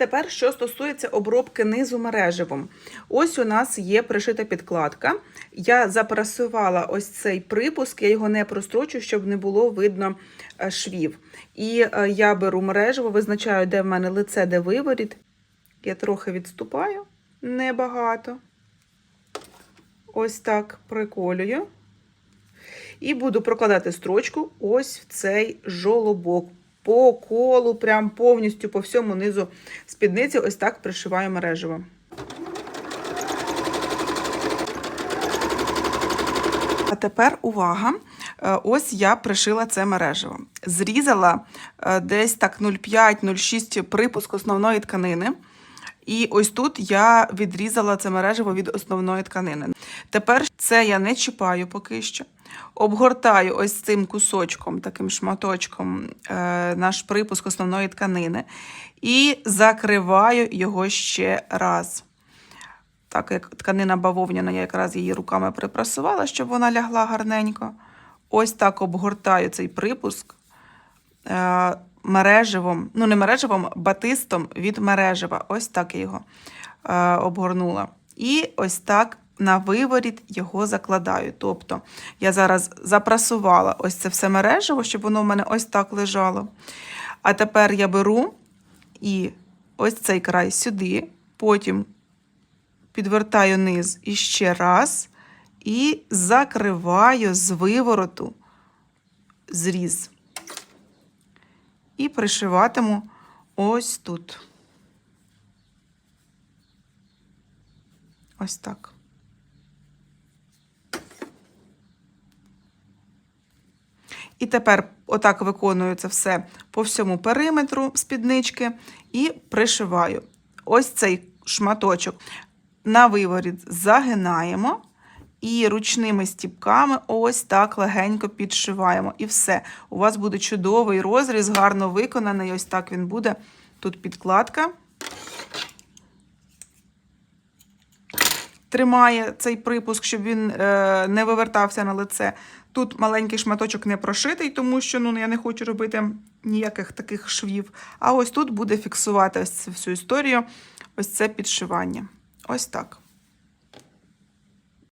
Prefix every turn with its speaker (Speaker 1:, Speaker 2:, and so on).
Speaker 1: Тепер, що стосується обробки низу мереживом. Ось у нас є пришита підкладка. Я запрасувала ось цей припуск, я його не прострочу, щоб не було видно е, швів. І е, я беру мереживо, визначаю, де в мене лице, де виворіт. Я трохи відступаю, небагато. Ось так приколюю. І буду прокладати строчку ось в цей жолобок. По колу, прям повністю по всьому низу спідниці, ось так пришиваю мережево. А тепер увага. Е, Ось я пришила це мережево. Зрізала е, десь так 0,5-0,6 припуск основної тканини. І ось тут я відрізала це мережево від основної тканини. Тепер це я не чіпаю поки що. Обгортаю ось цим кусочком, таким шматочком е, наш припуск основної тканини і закриваю його ще раз. Так як тканина бавовняна, я якраз її руками припрасувала, щоб вона лягла гарненько. Ось так обгортаю цей припуск е, мереживом, ну не мереживом, батистом від мережева. Ось так я його е, обгорнула. І ось так на виворіт його закладаю. Тобто я зараз запрасувала ось це все мережево, щоб воно в мене ось так лежало. А тепер я беру і ось цей край сюди, потім підвертаю низ іще раз і закриваю з вивороту зріз. І пришиватиму ось тут. Ось так. І тепер отак виконую це все по всьому периметру спіднички і пришиваю. Ось цей шматочок на виворіт загинаємо і ручними стіпками ось так легенько підшиваємо. І все. У вас буде чудовий розріз, гарно виконаний. Ось так він буде. Тут підкладка. Тримає цей припуск, щоб він е, не вивертався на лице. Тут маленький шматочок не прошитий, тому що ну, я не хочу робити ніяких таких швів. А ось тут буде фіксувати ось цю всю історію, ось це підшивання. Ось так.